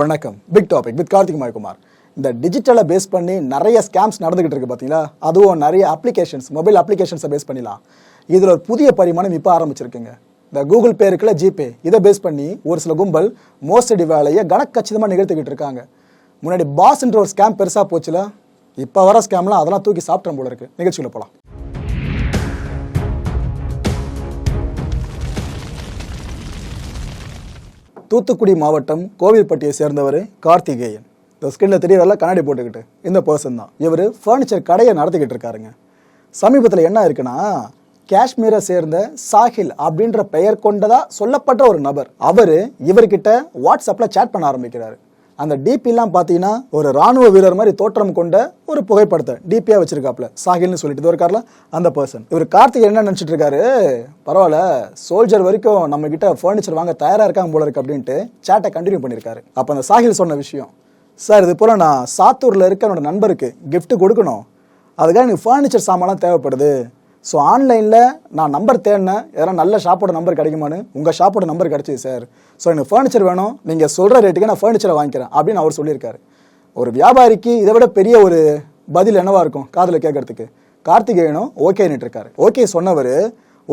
வணக்கம். Big topic with Karthik Mayakumar இந்த டிஜிட்டலை பேஸ் பண்ணி நிறைய ஸ்கேம்ஸ் நடந்துகிட்டு இருக்கு பார்த்தீங்களா அதுவும் நிறைய அப்ளிகேஷன்ஸ் மொபைல் அப்ளிகேஷன்ஸை பேஸ் பண்ணிடலாம் இதில் ஒரு புதிய பரிமாணம் இப்போ ஆரம்பிச்சிருக்குங்க. இந்த கூகுள் பே இருக்குல்ல ஜிபே இதை பேஸ் பண்ணி ஒரு சில கும்பல் மோசடி வேலையை கணக்கச்சிதமாக நிகழ்த்திக்கிட்டு இருக்காங்க. முன்னாடி பாஸ்ன்ற ஒரு ஸ்கேம் பெருசாக போச்சுல இப்போ வர ஸ்கேம்லாம் அதெல்லாம் தூக்கி சாப்பிட்ற போல இருக்கு. நிகழ்ச்சியில் போகலாம் தூத்துக்குடி மாவட்டம் கோவில்பட்டியை சேர்ந்தவர் கார்த்திகேயன். இந்த ஸ்கின்ல தெரியறல கண்ணாடி போட்டுக்கிட்டு இந்த பர்சன் தான். இவர் ஃபர்னிச்சர் கடையை நடத்திக்கிட்டு இருக்காருங்க. சமீபத்தில் என்ன இருக்குன்னா காஷ்மீரை சேர்ந்த சாஹில் அப்படின்ற பெயர் கொண்டதா சொல்லப்பட்ட ஒரு நபர். அவர் இவர்கிட்ட வாட்ஸ்அப்பில் சேட் பண்ண ஆரம்பிக்கிறாரு. அந்த டிபிலாம் பார்த்தீங்கன்னா ஒரு ராணுவ வீரர் மாதிரி தோற்றம் கொண்ட ஒரு புகைப்படத்தை டிபியாக வச்சிருக்காப்ல சாஹில்னு சொல்லிட்டு இது இருக்கார்ல அந்த பர்சன் இவர் கார்த்திக் என்ன நினச்சிட்டு இருக்காரு? பரவாயில்ல சோல்ஜர் வரைக்கும் நம்ம கிட்ட ஃபர்னிச்சர் வாங்க தயாராக இருக்காங்க போல இருக்கு அப்படின்ட்டு சேட்டை கண்டினியூ பண்ணியிருக்காரு அப்போ அந்த சாஹில் சொன்ன விஷயம் சார் இது போல் நான் சாத்தூரில் இருக்க என்னோட நண்பருக்கு கிஃப்ட் கொடுக்கணும். அதுக்காக எனக்கு ஃபர்னிச்சர் சாமான்லாம் தேவைப்படுது. ஸோ ஆன்லைனில் நான் நம்பர் தேடினேன். எதனா நல்ல ஷாப்போட நம்பர் கிடைக்குமான்னு. உங்கள் ஷாப்போட நம்பர் கிடைச்சிது சார் ஸோ எனக்கு ஃபர்னிச்சர் வேணும். நீங்கள் சொல்கிற ரேட்டுக்கு நான் ஃபர்னிச்சரை வாங்கிக்கிறேன் அப்படின்னு அவர் சொல்லியிருக்காரு. ஒரு வியாபாரிக்கு இதை விட பெரிய ஒரு பதில் என்னவாக இருக்கும்? காதில் கேட்கறதுக்கு. கார்த்திகேயனும் ஓகேன்னுட்டு இருக்காரு. ஓகே சொன்னவர்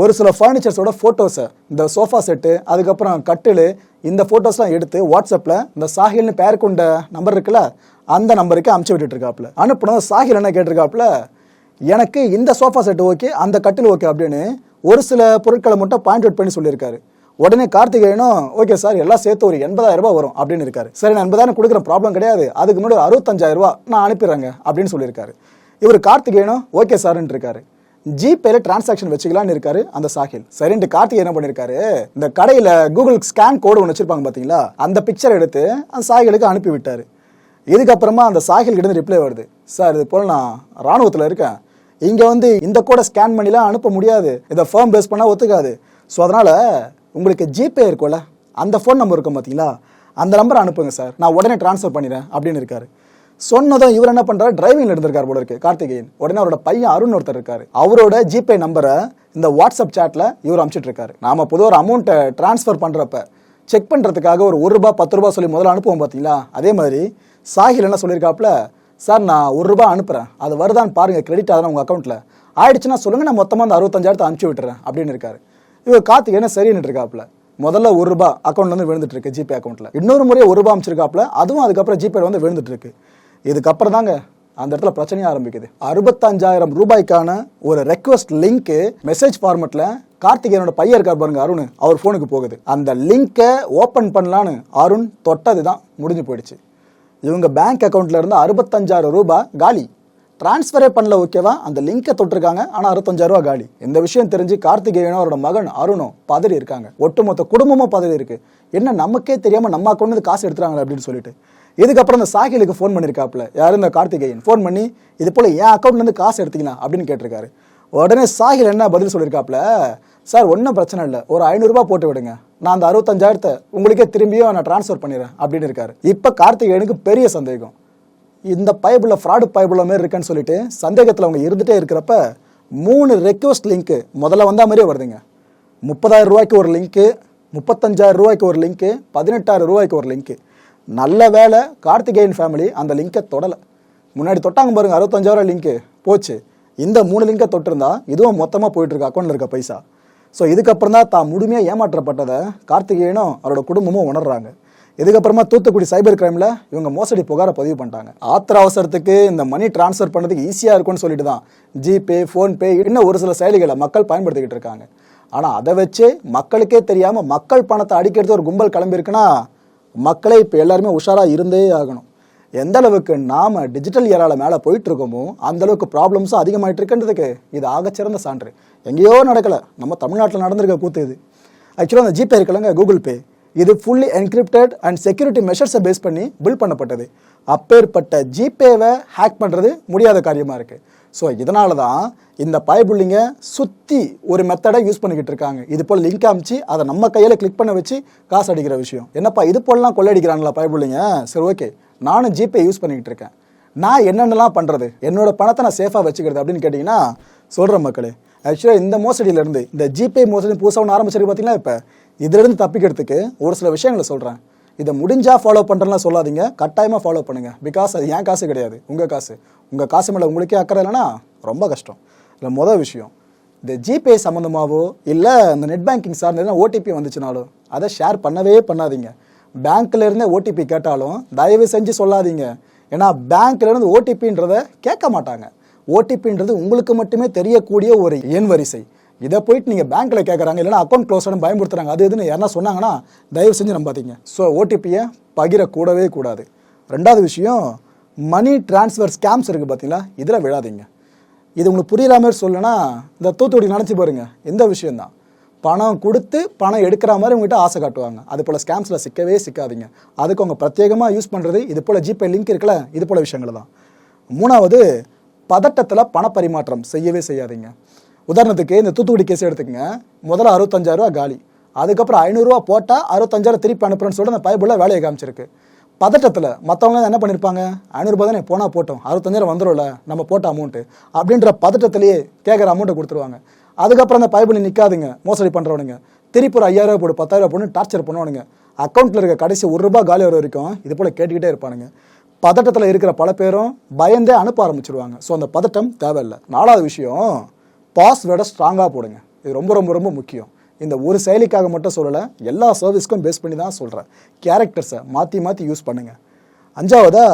ஒரு சில ஃபர்னிச்சர்ஸோட ஃபோட்டோஸை இந்த சோஃபா செட்டு அதுக்கப்புறம் கட்டில் இந்த ஃபோட்டோஸ்லாம் எடுத்து வாட்ஸ்அப்பில் இந்த சாஹில்னு பேர் கொண்ட நம்பர் இருக்குல்ல அந்த நம்பருக்கு அமுச்சு விட்டுட்டு இருக்காப்புல. அனுப்புனது சாஹில் என்ன கேட்டிருக்காப்புல எனக்கு இந்த சோஃபா செட் ஓகே அந்த கட்டில் ஓகே அப்படின்னு ஒரு சில பொருட்களை மட்டும் பாயிண்ட் அவுட் பண்ணி சொல்லியிருக்காரு. உடனே கார்த்திகேயனும் ஓகே சார் எல்லாம் சேர்த்து ஒரு எண்பதாயிரம் ரூபாய் வரும் அப்படின்னு இருக்காரு. சரி நான் எண்பதாயிரம் கொடுக்குற ப்ராப்ளம் கிடையாது. அதுக்கு முன்னாடி ஒரு அறுபத்தஞ்சாயிரம் ரூபா நான் அனுப்பிடுறேங்க அப்படின்னு சொல்லியிருக்காரு. இவர் கார்த்திகேயனும் ஓகே சார்ன்னு இருக்காரு. ஜிபேல டிரான்சாக்ஷன் வச்சுக்கலாம்னு இருக்காரு அந்த சாஹில். சரின்ட்டு கார்த்திக் என்ன பண்ணிருக்காரு? இந்த கடையில கூகுள் ஸ்கேன் கோடு ஒன்று வச்சிருப்பாங்க பாத்தீங்களா? அந்த பிக்சர் எடுத்து அந்த சாஹிலுக்கு அனுப்பி விட்டாரு இதுக்கப்புறமா அந்த சாஹில் கிட்ட ரிப்ளை வருது. சார் இது போல நான் ராணுவத்தில் இருக்கேன். இங்கே வந்து இந்த கூட ஸ்கேன் பண்ணிலாம் அனுப்ப முடியாது. இதை ஃபேம் பேஸ் பண்ணால் ஒத்துக்காது. ஸோ அதனால் உங்களுக்கு ஜிபே இருக்கும்ல அந்த ஃபோன் நம்பர் இருக்கும் பார்த்தீங்களா அந்த நம்பரை அனுப்புங்க சார் நான் உடனே ட்ரான்ஸ்ஃபர் பண்ணிடுறேன் அப்படின்னு இருக்காரு. சொன்னதும் இவர் என்ன பண்ணுறாரு டிரைவிங்ல இருந்திருக்கார் போல இருக்கு கார்த்திகேயன். உடனே அவரோட பையன் அருண் ஒருத்தர் இருக்காரு. அவரோட ஜிபே நம்பரை இந்த வாட்ஸ்அப் சேட்டில் இவர் அனுப்பிச்சிட்டு இருக்காரு. நாம பொதுவாக ஒரு அமௌண்ட்டை ட்ரான்ஸ்ஃபர் பண்ணுறப்ப செக் பண்ணுறதுக்காக ஒரு ஒரு ரூபா பத்து ரூபா சொல்லி முதல்ல அனுப்புவோம் பார்த்தீங்களா அதே மாதிரி சாஹில் என்ன சொல்லியிருக்காப்புல? சார் நான் ஒரு ரூபா அனுப்புகிறேன் அது வருதான்னு பாருங்கள் கிரெடிட் ஆகுதுன்னா உங்கள் அக்கௌண்ட்டில் ஆயிடுச்சுன்னா சொல்லுங்கள் நான் மொத்தமாக அந்த அறுபத்தஞ்சாயிரத்தை அனுப்பிச்சு விட்டுறேன். அப்படின்னு இருக்காரு. இவர் கார்த்திகேயனை சரின்னு இருக்காப்புல? முதல்ல ஒரு ரூபா அக்கௌண்ட்லேருந்து விழுந்துட்டு இருக்கு ஜிபே அக்கௌண்ட்ல இன்னொரு முறையை ஒரு ரூபாய் அமைச்சிருக்காப்புல அதுவும் அதுக்கப்புறம் ஜிபே வந்து விழுந்துட்டு இருக்கு. இதுக்கப்புறம் தாங்க அந்த இடத்துல பிரச்சனையே ஆரம்பிக்குது. அறுபத்தஞ்சாயிரம் ரூபாய்க்கான ஒரு ரெக்வஸ்ட் லிங்க் மெசேஜ் ஃபார்மெட்டில் கார்த்திகேயனோட பையன் இருக்கார் பாருங்க அருண். அவர் ஃபோனுக்கு போகுது. அந்த லிங்கை ஓப்பன் பண்ணலான்னு அருண் தொட்டது தான் முடிஞ்சு போயிடுச்சு. இவங்க பேங்க் அக்கவுண்ட்ல இருந்து அறுபத்தஞ்சாயிரம் ரூபாய் காலி. டிரான்ஸ்ஃபரே பண்ணல ஓகேவா அந்த லிங்கை தொட்டிருக்காங்க. ஆனா அறுபத்தஞ்சாயிரம் ரூபாய் காலி. இந்த விஷயம் தெரிஞ்சு கார்த்திகேயனும் அவரோட மகன் அருணும் பதறி இருக்காங்க. ஒட்டுமொத்த குடும்பமும் பதறி இருக்கு. என்ன நமக்கே தெரியாம நம்ம அக்கௌண்ட் காசு எடுத்துறாங்களே அப்படின்னு சொல்லிட்டு. இதுக்கப்புறம் இந்த சாகிலுக்கு ஃபோன் பண்ணியிருக்காப்புல யாரும் இந்த கார்த்திகேயன். ஃபோன் பண்ணி இது போல என் அக்கௌண்ட்ல இருந்து காசு எடுத்தீங்களா? அப்படின்னு கேட்டிருக்காரு. உடனே சாகில் என்ன பதில் சொல்லியிருக்காப்புல சார் ஒன்றும் பிரச்சனை இல்லை. ஒரு ஐநூறுரூபா போட்டு விடுங்க. நான் அந்த அறுபத்தஞ்சாயிரத்தை உங்களுக்கே திரும்பியும் நான் ட்ரான்ஸ்ஃபர் பண்ணிடுறேன் அப்படின்னு இருக்காரு. இப்போ கார்த்திகேயனுக்கு பெரிய சந்தேகம். இந்த பைபிளில் ஃப்ராடு பைபிள் மாதிரி இருக்குன்னு சொல்லிட்டு சந்தேகத்தில் அவங்க இருந்துகிட்டே இருக்கிறப்ப மூணு ரெக்வஸ்ட் லிங்க்கு முதல்ல வந்த மாதிரியே வருதுங்க. முப்பதாயிரம் ரூபாய்க்கு ஒரு லிங்க்கு முப்பத்தஞ்சாயிரம் ரூபாய்க்கு ஒரு லிங்க்கு பதினெட்டாயிரம் ரூபாய்க்கு ஒரு லிங்க்கு நல்ல வேலை கார்த்திகேயன் ஃபேமிலி அந்த லிங்கை தொடலை. முன்னாடி தொட்டாங்க பாருங்கள் அறுபத்தஞ்சாயிரம் லிங்க்கு போச்சு. இந்த மூணு லிங்கை தொட்டிருந்தா இதுவும் மொத்தமாக போயிட்டுருக்கு அக்கௌண்ட்டில் இருக்க பைசா. ஸோ இதுக்கப்புறம் தான் தான் முழுமையாக ஏமாற்றப்பட்டதை கார்த்திகேயனும் அவரோட குடும்பமும் உணர்றாங்க. இதுக்கப்புறமா தூத்துக்குடி சைபர் கிரைமில் இவங்க மோசடி புகாரை பதிவு பண்ணிட்டாங்க. ஆத்திர அவசரத்துக்கு இந்த மணி டிரான்ஸ்ஃபர் பண்ணுறதுக்கு ஈஸியாக இருக்கும்னு சொல்லிட்டு தான் ஜிபே ஃபோன்பே இன்னும் ஒரு சில செயலிகளை மக்கள் பயன்படுத்திக்கிட்டு இருக்காங்க. ஆனால் அதை வச்சு மக்களுக்கே தெரியாமல் மக்கள் பணத்தை அடிக்கிறது ஒரு கும்பல் கிளம்பியிருக்குன்னா மக்களே இப்போ எல்லாருமே உஷாராக இருந்தே ஆகணும். எந்த அளவுக்கு நாம டிஜிட்டல் இயரால் மேலே போயிட்டு இருக்கோமோ அந்த அளவுக்கு ப்ராப்ளம்ஸும் அதிகமாயிட்டு இருக்குன்றதுக்கு இது ஆகச்சிறந்த சான்று. எங்கேயோ நடக்கல. நம்ம தமிழ்நாட்டில் நடந்திருக்க கூத்து இது. ஆக்சுவலாக அந்த ஜிபே இருக்கலங்க கூகுள் பே இது ஃபுல்லி என்கிரிப்டட் அண்ட் செக்யூரிட்டி மெஷர்ஸை பேஸ் பண்ணி பில்ட் பண்ணப்பட்டது. அப்பேற்பட்ட ஜிபேவை ஹேக் பண்ணுறது முடியாத காரியமாக இருக்குது ஸோ இதனால தான் இந்த பயபுள்ளிங்க சுற்றி ஒரு மெத்தடை யூஸ் பண்ணிக்கிட்டு இருக்காங்க. இது போல் லிங்க் அமிச்சு அதை நம்ம கையில் கிளிக் பண்ண வச்சு காசு அடிக்கிற விஷயம். என்னப்பா இது போலலாம் கொள்ளடிக்கிறாங்களா பயபுள்ளிங்க சரி ஓகே நானும் ஜிபே யூஸ் பண்ணிக்கிட்டு இருக்கேன். நான் என்னென்னலாம் பண்ணுறது என்னோட பணத்தை நான் சேஃபாக வச்சுக்கிறது அப்படின்னு கேட்டிங்கன்னா சொல்கிறேன் மக்களே. ஆக்சுவலாக இந்த மோசடியிலேருந்து இந்த ஜிபே மோசடி புதுசாக ஒன்று ஆரம்பிச்சிருக்கு பார்த்தீங்கன்னா இப்போ? இதிலிருந்து தப்பிக்கிறதுக்கு ஒரு சில விஷயங்களை சொல்கிறேன் இதை முடிஞ்சால் ஃபாலோ பண்ணுறதுலாம் சொல்லாதீங்க. கட்டாயமாக ஃபாலோ பண்ணுங்கள் பிகாஸ் அது என் காசு கிடையாது. உங்கள் காசு. உங்கள் காசு மேலே உங்களுக்கே அக்கறை இல்லைன்னா ரொம்ப கஷ்டம். இல்லை மொதல் விஷயம் இந்த ஜிபே சம்மந்தமாகவோ இல்லை இந்த நெட் பேங்கிங் சார்ந்த ஓடிபி வந்துச்சுனாலும் அதை ஷேர் பண்ணவே பண்ணாதீங்க. பேங்க்ல இருந்தே ஓடிபி கேட்டாலும் தயவு செஞ்சு சொல்லாதீங்க. ஏன்னா பேங்க்ல இருந்து ஓடிபின்றத கேட்க மாட்டாங்க. ஓடிபின்றது உங்களுக்கு மட்டுமே தெரியக்கூடிய ஒரு எண் வரிசை. இதை போயிட்டு நீங்கள் பேங்க்கில் கேட்குறாங்க இல்லைனா அக்கௌண்ட் க்ளோஸ் பயன்படுத்துறாங்க அது எதுன்னு யாரா சொன்னாங்கன்னா தயவு செஞ்சு நம்பாதீங்க. ஸோ ஓடிபியை பகிரக்கூடவே கூடாது. ரெண்டாவது விஷயம் மணி டிரான்ஸ்ஃபர் ஸ்கேம்ஸ் இருக்குது பார்த்தீங்களா இதில் விழாதீங்க. இது உங்களுக்கு புரியுற மாதிரி சொல்லணும்னா இந்த தூத்துக்குடி நினச்சி பாருங்க. இந்த விஷயந்தான் பணம் கொடுத்து பணம் எடுக்கிற மாதிரி உங்ககிட்ட ஆசை காட்டுவாங்க. அது போல் ஸ்கேம்ஸில் சிக்கவே சிக்காதீங்க. அதுக்கு அவங்க பிரத்யேகமாக யூஸ் பண்ணுறது இது போல் ஜிபே லிங்க் இருக்குல்ல இது போல் விஷயங்கள் தான். மூணாவது பதட்டத்தில் பணப்பரிமாற்றம் செய்யவே செய்யாதீங்க. உதாரணத்துக்கு இந்த தூத்துக்குடி கேஸ் எடுத்துக்கங்க. முதல்ல அறுபத்தஞ்சாயிரரூவா காலி. அதுக்கப்புறம் ஐநூறுரூவா போட்டால் அறுபத்தஞ்சாயிரம் திருப்பி அனுப்புறேன்னு சொல்லிட்டு அந்த பைபிளில் வேலையை காமிச்சிருக்கு. பதட்டத்தில் மற்றவங்க என்ன பண்ணியிருப்பாங்க ஐநூறுபா தானே போனால் போட்டோம். அறுபத்தஞ்சாயிரம் வந்துடும்ல நம்ம போட்ட அமௌண்ட்டு அப்படின்ற பதட்டத்திலேயே கேட்குற அமௌண்ட்டை கொடுத்துருவாங்க. அதுக்கப்புறம் அந்த பைபிள் நிற்காதுங்க மோசடி பண்ணுறவனுங்க திருப்பி ஒரு ஐயாயிரம் போடு பத்தாயிரம் போட்டு டார்ச்சர் பண்ணுவானுங்க. அக்கௌண்ட்டில் இருக்க கடைசி ஒரு ரூபா காலி வர வரைக்கும் இது போல் கேட்டுக்கிட்டே இருப்பானுங்க. பதட்டத்தில் இருக்கிற பல பேரும் பயந்தே அனுப்ப ஆரம்பிச்சிருவாங்க. ஸோ அந்த பதட்டம் தேவையில்லை. நாலாவது விஷயம் பாஸ்வேர்டை ஸ்ட்ராங்காக போடுங்க. இது ரொம்ப ரொம்ப ரொம்ப முக்கியம். இந்த ஒரு செயலிக்காக மட்டும் சொல்லலை எல்லா சர்வீஸ்க்கும் பேஸ் பண்ணி தான் சொல்கிறேன் கேரக்டர்ஸை மாற்றி மாற்றி யூஸ் பண்ணுங்கள் அஞ்சாவதா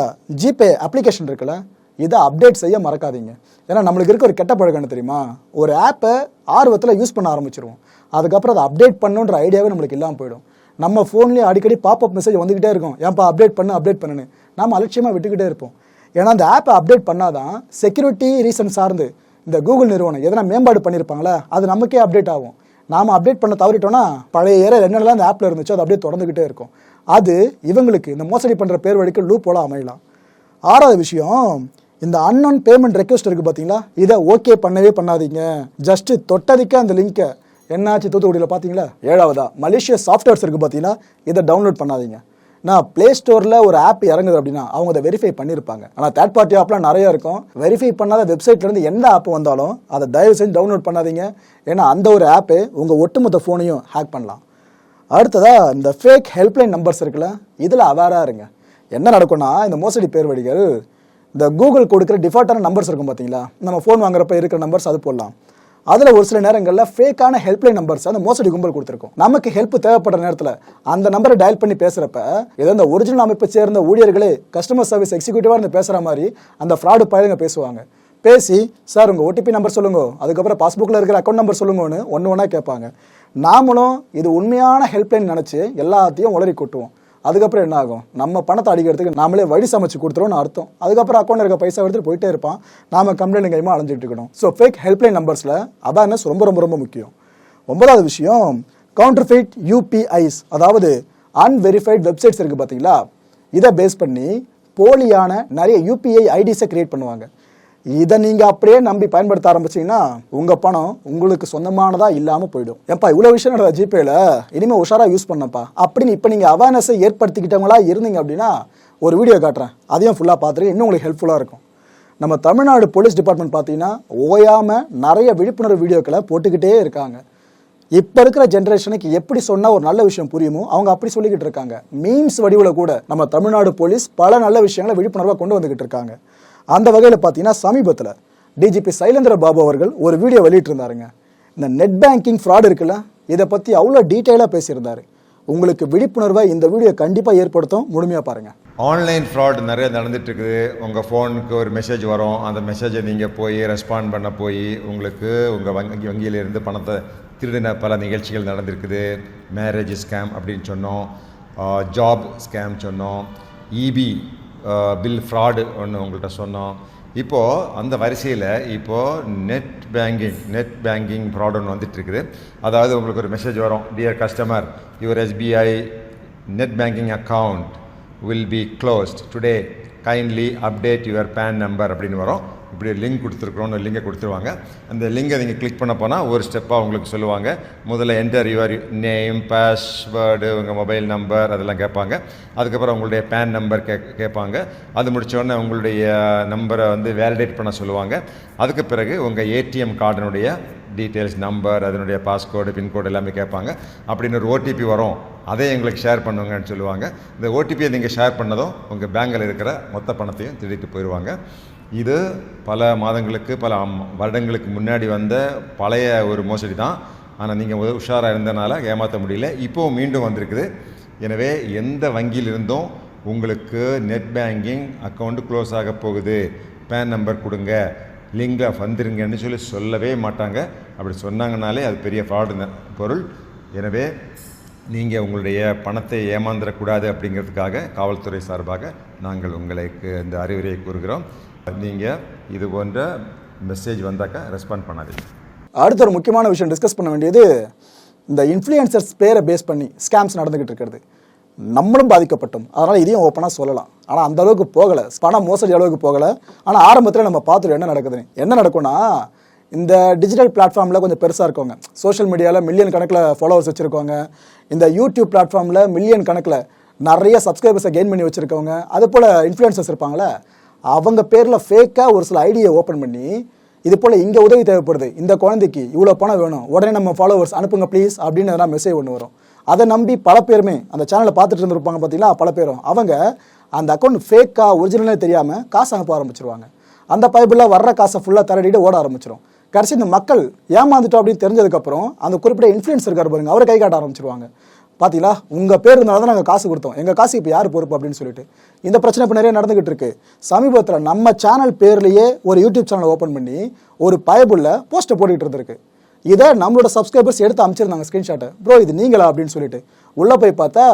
ஜிபே அப்ளிகேஷன் இருக்குல்ல இதை அப்டேட் செய்ய மறக்காதீங்க. ஏன்னா நம்மளுக்கு இருக்க ஒரு கெட்ட பழக்கம் என்ன தெரியுமா? ஒரு ஆப்பை ஆர்வத்தில் யூஸ் பண்ண ஆரம்பிச்சிருவோம். அதுக்கப்புறம் அதை அப்டேட் பண்ணுன்ற ஐடியாவே நம்மளுக்கு இல்லாமல் போயிடும். நம்ம ஃபோன்லேயே அடிக்கடி பாப்அப் மெசேஜ் வந்துக்கிட்டே இருக்கும். ஏன்ப்பா அப்டேட் பண்ணு அப்டேட் பண்ணுன்னு. நாம் அலட்சியமாக விட்டுக்கிட்டே இருப்போம். ஏன்னா அந்த ஆப்பை அப்டேட் பண்ணாதான் செக்யூரிட்டி ரீசன் சார்ந்து இந்த கூகுள் நிறுவனம் எதனா மேம்பாடு பண்ணியிருப்பாங்களே அது நமக்கே அப்டேட் ஆகும். நாம் அப்டேட் பண்ண தவறிட்டோம்னா பழைய ஏற என்னெல்லாம் அந்த ஆப்பில் இருந்துச்சோ அது அப்படியே தொடர்ந்துக்கிட்டே இருக்கும். அது இவங்களுக்கு இந்த மோசடி பண்ணுற பேர் வழிக்கு லூப் போல அமையலாம். ஆறாவது விஷயம் இந்த அன்னோன் பேமெண்ட் ரெக்வஸ்ட் இருக்கு பார்த்தீங்களா இதை ஓகே பண்ணவே பண்ணாதீங்க. ஜஸ்ட் தொட்டதிக்க அந்த லிங்கை என்னாச்சு தூத்துக்குடியில் பார்த்தீங்களா ஏழாவதா? மலேசியா சாஃப்ட்வேர்ஸ் இருக்கு பார்த்தீங்கன்னா இதை டவுன்லோட் பண்ணாதீங்க. நான் ப்ளே ஸ்டோரில் ஒரு ஆப் இறங்குது அப்படின்னா அவங்க அதை வெரிஃபை பண்ணியிருப்பாங்க ஆனால் தேர்ட் பார்ட்டி ஆப்லாம் நிறைய இருக்கும். வெரிஃபை பண்ணாத வெப்சைட்லேருந்து எந்த ஆப் வந்தாலும் அதை தயவு செஞ்சு டவுன்லோட் பண்ணாதீங்க. ஏன்னா அந்த ஒரு ஆப்பு உங்கள் ஒட்டுமொத்த ஃபோனையும் ஹேக் பண்ணலாம். அடுத்ததாக இந்த ஃபேக் ஹெல்ப்லைன் நம்பர்ஸ் இருக்குல்ல இதில் அவேராக இருங்க. என்ன நடக்கும்னா இந்த மோசடி பேர் வழிகள் இந்த கூகுள் கொடுக்குற டிஃபால்ட்டான நம்பர்ஸ் இருக்கும் பார்த்தீங்களா நம்ம ஃபோன் வாங்குறப்ப இருக்கிற நம்பர்ஸ் அது போடலாம். அதில் ஒரு சில நேரங்களில் ஃபேக்கான ஹெல்ப்லைன் நம்பர்ஸ் அந்த மோசடி கும்பல் கொடுத்துருக்கும். நமக்கு ஹெல்ப் தேவைப்படுற நேரத்தில் அந்த நம்பரை டயல் பண்ணி பேசுகிறப்ப ஏதோ இந்த ஒரிஜினல் அமைப்பை சேர்ந்த ஊழியர்களே கஸ்டமர் சர்வீஸ் எக்ஸிக்யூட்டிவாக இருந்து பேசுகிற மாதிரி அந்த ஃப்ராடு பயிலுங்க பேசுவாங்க. பேசி சார் உங்கள் ஓடிபி நம்பர் சொல்லுங்க. அதுக்கப்புறம் பாஸ்புக்கில் இருக்கிற அக்கௌண்ட் நம்பர் சொல்லுங்கன்னு ஒன்று ஒன்றா கேட்பாங்க. நாமளும் இது உண்மையான ஹெல்ப்லைன் நினச்சி எல்லாத்தையும் உளறி கொட்டுவோம். அதுக்கப்புறம் என்ன ஆகும்? நம்ம பணத்தை அடிக்கிறதுக்கு நாமளே வழி சமைச்சு கொடுத்துருவோம்னு அர்த்தம். அதுக்கப்புறம் அக்கௌண்ட் இருக்க பைசா எடுத்துட்டு போயிட்டே இருப்பான். நாம கம்ப்ளைண்ட் கைமா அலைஞ்சிட்டு இருக்கணும். ஸோ ஃபேக் ஹெல்ப்லைன் நம்பர்ஸில் அவேர்னஸ் ரொம்ப ரொம்ப ரொம்ப முக்கியம். ஒன்பதாவது விஷயம் கவுண்டர்ஃபைட் யூபிஐஸ் அதாவது அன்வெரிஃபைட் வெப்சைட்ஸ் இருக்குது பார்த்தீங்களா இதை பேஸ் பண்ணி போலியான நிறைய யூபிஐ ஐடிஸை கிரியேட் பண்ணுவாங்க. இதை நீங்க அப்படியே நம்பி பயன்படுத்த ஆரம்பிச்சீங்கன்னா உங்க பணம் உங்களுக்கு சொந்தமானதா இல்லாம போயிடும். ஏப்பா இவ்வளவு விஷயம் நடந்த ஜிபேல? இனிமே உஷாரா யூஸ் பண்ணப்பா அப்படின்னு இப்ப நீங்க அவேர்னஸை ஏற்படுத்திக்கிட்டவங்களா இருந்தீங்க அப்படின்னா ஒரு வீடியோ காட்டுறேன். அதையும் ஃபுல்லா பார்த்துட்டு இன்னும் உங்களுக்கு ஹெல்ப்ஃபுல்லா இருக்கும். நம்ம தமிழ்நாடு போலீஸ் டிபார்ட்மெண்ட் பார்த்தீங்கன்னா ஓயாம நிறைய விழிப்புணர்வு வீடியோக்களை போட்டுக்கிட்டே இருக்காங்க. இப்போ இருக்கிற ஜென்ரேஷனுக்கு எப்படி சொன்னா ஒரு நல்ல விஷயம் புரியுமோ அவங்க அப்படி சொல்லிக்கிட்டு இருக்காங்க. மீம்ஸ் வடிவில் கூட நம்ம தமிழ்நாடு போலீஸ் பல நல்ல விஷயங்களை விழிப்புணர்வாக கொண்டு வந்துகிட்டு இருக்காங்க. அந்த வகையில் பார்த்தீங்கன்னா சமீபத்தில் டிஜிபி சைலேந்திர பாபு அவர்கள் ஒரு வீடியோ வெளியிட்டிருந்தாருங்க. இந்த நெட் பேங்கிங் ஃப்ராட் இருக்குல்ல இதை பற்றி அவ்வளோ டீட்டெயிலாக பேசியிருந்தாரு. உங்களுக்கு விழிப்புணர்வை இந்த வீடியோ கண்டிப்பாக ஏற்படுத்தும். முழுமையாக பாருங்கள் ஆன்லைன் ஃப்ராட் நிறைய நடந்துட்டு இருக்குது உங்கள் ஃபோனுக்கு ஒரு மெசேஜ் வரும். அந்த மெசேஜை நீங்கள் போய் ரெஸ்பாண்ட் பண்ண போய் உங்களுக்கு உங்கள் வங்கி வங்கியிலிருந்து பணத்தை திருடின பல நிகழ்ச்சிகள் நடந்திருக்குது. மேரேஜ் ஸ்கேம் அப்படின்னு சொன்னோம். ஜாப் ஸ்கேம் சொன்னோம். இபி பில் ஃப்ராடு ஒன்று உங்கள்கிட்ட சொன்னோம். இப்போது அந்த வரிசையில் இப்போது net banking net banking fraud ஒன்று வந்துட்டு அதாவது உங்களுக்கு ஒரு மெசேஜ் வரும். Dear customer your SBI net banking account will be closed today kindly update your PAN number அப்படின்னு வரும். இப்படி லிங்க் கொடுத்துருக்குறோன்னு லிங்கை கொடுத்துருவாங்க. அந்த லிங்கை நீங்கள் கிளிக் பண்ண போனால் ஒரு ஸ்டெப்பாக உங்களுக்கு சொல்லுவாங்க. முதல்ல என்டர் யுவர் நேம் பாஸ்வேர்டு உங்கள் மொபைல் நம்பர் அதெல்லாம் கேட்பாங்க. அதுக்கப்புறம் உங்களுடைய பேன் நம்பர் கே கேட்பாங்க. அது முடித்தோடனே உங்களுடைய நம்பரை வந்து வேலிடேட் பண்ண சொல்லுவாங்க. அதுக்கு பிறகு உங்கள் ஏடிஎம் கார்டினுடைய டீட்டெயில்ஸ் நம்பர் அதனுடைய பாஸ்கோடு பின்கோடு எல்லாமே கேட்பாங்க. அப்படின்னு ஒரு ஓடிபி வரும். அதை எங்களுக்கு ஷேர் பண்ணுங்கன்னு சொல்லுவாங்க. இந்த ஓடிபியை நீங்கள் ஷேர் பண்ணதும் உங்கள் பேங்கில் இருக்கிற மொத்த பணத்தையும் திருடிட்டு போயிடுவாங்க இது பல மாதங்களுக்கு பல வருடங்களுக்கு முன்னாடி வந்த பழைய ஒரு மோசடி தான். ஆனால் நீங்கள் உஷாராக இருந்தனால ஏமாற்ற முடியல. இப்போவும் மீண்டும் வந்திருக்குது. எனவே எந்த வங்கியில் இருந்தும் உங்களுக்கு நெட் பேங்கிங் அக்கௌண்ட்டு க்ளோஸ் ஆக போகுது. பேன் நம்பர் கொடுங்க. லிங்கில் வந்துருங்கன்னு சொல்லி சொல்லவே மாட்டாங்க. அப்படி சொன்னாங்கனாலே அது பெரிய ஃப்ராடு பொருள். எனவே நீங்கள் உங்களுடைய பணத்தை ஏமாந்துடக்கூடாது அப்படிங்கிறதுக்காக காவல்துறை சார்பாக நாங்கள் உங்களுக்கு இந்த அறிவுரையை கூறுகிறோம். நீங்கள் இது போன்ற மெசேஜ் வந்தாக்கா ரெஸ்பாண்ட் பண்ணாதீங்க. அடுத்த ஒரு முக்கியமான விஷயம் டிஸ்கஸ் பண்ண வேண்டியது இந்த இன்ஃப்ளூயன்சர்ஸ் பேரை பேஸ் பண்ணி ஸ்கேம்ஸ் நடந்துக்கிட்டு இருக்கிறது. நம்மளும் பாதிக்கப்பட்டோம். அதனால் இதையும் ஓப்பனாக சொல்லலாம். ஆனால் அந்த அளவுக்கு போகலை. பணம் மோசடி அளவுக்கு போகலை. ஆனால் ஆரம்பத்தில் நம்ம பார்த்துட்டு என்ன நடக்குதுன்னு. என்ன நடக்கும்னா இந்த டிஜிட்டல் பிளாட்ஃபார்மில் கொஞ்சம் பெருசாக இருக்கவங்க. சோஷியல் மீடியாவில் மில்லியன் கணக்கில் ஃபாலோவர்ஸ் வச்சுருக்கவங்க. இந்த யூடியூப் பிளாட்ஃபார்மில் மில்லியன் கணக்கில் நிறைய சப்ஸ்கிரைபர்ஸை கெயின் பண்ணி வச்சுருக்கவங்க. அது போல் இன்ஃப்ளூயன்சர்ஸ் இருப்பாங்களே அவங்க பேரில் ஃபேக்காக ஒரு சில ஐடியை ஓப்பன் பண்ணி இது போல் இங்கே உதவி தேவைப்படுது. இந்த குழந்தைக்கு இவ்வளோ பணம் வேணும் உடனே நம்ம ஃபாலோவர்ஸ் அனுப்புங்க ப்ளீஸ் அப்படின்னு எதனா மெசேஜ் ஒன்று வரும். அதை நம்பி பல பேருமே அந்த சேனலை பார்த்துட்டு இருந்திருப்பாங்க பார்த்தீங்களா பல பேரும். அவங்க அந்த அக்கௌண்ட் ஃபேக்காக ஒரிஜினலே தெரியாமல் காசு அனுப்ப ஆரம்பிச்சிருவாங்க. அந்த பைபிளில் வர்ற காசை ஃபுல்லாக தரடிட்டு ஓட ஆரம்பிச்சிடும் கடைசி இந்த மக்கள் ஏமாந்துட்டோம் அப்படின்னு தெரிஞ்சதுக்கப்புறம் அந்த குறிப்பிட்ட இன்ஃப்ளூயன்ஸ் இருக்கார் பாருங்க அவரை கை காட்ட ஆரம்பிச்சிருவாங்க. பார்த்தீங்களா உங்கள் பேர் இருந்தால் தான் நாங்கள் காசு கொடுத்தோம். எங்கள் காசு இப்போ யார் பொறுப்பு அப்படின்னு சொல்லிட்டு. இந்த பிரச்சனை இப்போ நிறைய நடந்துகிட்டு இருக்கு. சமீபத்தில் நம்ம சேனல் பேர்லேயே ஒரு யூடியூப் சேனல் ஓப்பன் பண்ணி ஒரு பயபுள்ள போஸ்ட்டை போட்டுக்கிட்டு இருந்திருக்கு. இதை நம்மளோட சப்ஸ்கிரைபர்ஸ் எடுத்து அமைச்சிருந்தாங்க ஸ்க்ரீன்ஷாட்டை ப்ரோ இது நீங்களா? அப்படின்னு சொல்லிட்டு. உள்ளே போய் பார்த்தா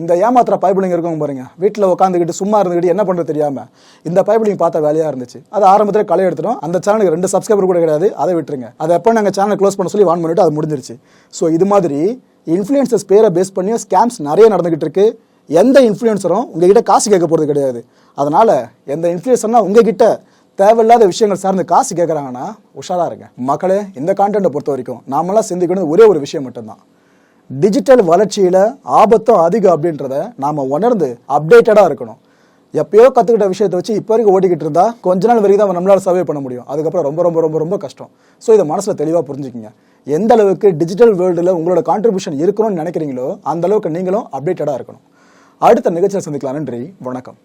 இந்த ஏமாத்திர பைபிளிங் இருக்கவங்க பாருங்க. வீட்டில் உட்காந்துக்கிட்டு சும்மா இருந்துக்கிட்டு என்ன பண்ணுறது தெரியாமல் இந்த பைபிளிங் பார்த்த வேலையாக இருந்துச்சு. அது ஆரம்பத்தில் களை எடுத்துடும் அந்த சேனலுக்கு ரெண்டு சப்ஸ்கிரைபர் கூட கிடையாது. அதை விட்டுருங்க. அதை எப்போ நாங்கள் சேனல் க்ளோஸ் பண்ண சொல்லி வான் பண்ணிட்டு அது முடிஞ்சிருச்சு. ஸோ இது மாதிரி இன்ஃப்ளூயன்சஸ் பேரை பேஸ் பண்ணி ஸ்கேம்ஸ் நிறைய நடந்துகிட்டு இருக்கு. எந்த இன்ஃப்ளூயன்சரும் உங்ககிட்ட காசு கேட்க போகிறது கிடையாது. அதனால் எந்த இன்ஃப்ளூயன்சர்னால் உங்ககிட்ட தேவையில்லாத விஷயங்கள் சார்ந்து காசு கேட்குறாங்கன்னா உஷாராக இருங்க. மக்களே இந்த கான்டென்ட்டை பொறுத்த வரைக்கும் நாமெல்லாம் சிந்திக்கணும் ஒரே ஒரு விஷயம் மட்டும்தான். டிஜிட்டல் வளர்ச்சியில் ஆபத்தும் அதிகம் அப்படின்றத நாம் உணர்ந்து அப்டேட்டடாக இருக்கணும். எப்பயோ கற்றுக்கிட்ட விஷயத்தை வச்சு இப்போ வரைக்கும் ஓடிக்கிட்டு இருந்தா கொஞ்ச நாள் வரைக்கும் தான் நம்மளால் சர்வே பண்ண முடியும். அதுக்கப்புறம் ரொம்ப ரொம்ப ரொம்ப ரொம்ப கஷ்டம். ஸோ இதை மனசில் தெளிவாக புரிஞ்சுக்கிங்க. எந்த அளவுக்கு டிஜிட்டல் வேர்ல்டில் உங்களோட கான்ட்ரிபியூஷன் இருக்கணும்னு நினைக்கிறீங்களோ அந்த அளவுக்கு நீங்களும் அப்டேட்டடாக இருக்கணும். அடுத்த நிகழ்ச்சியில் சந்திக்கலாம். நன்றி. வணக்கம்.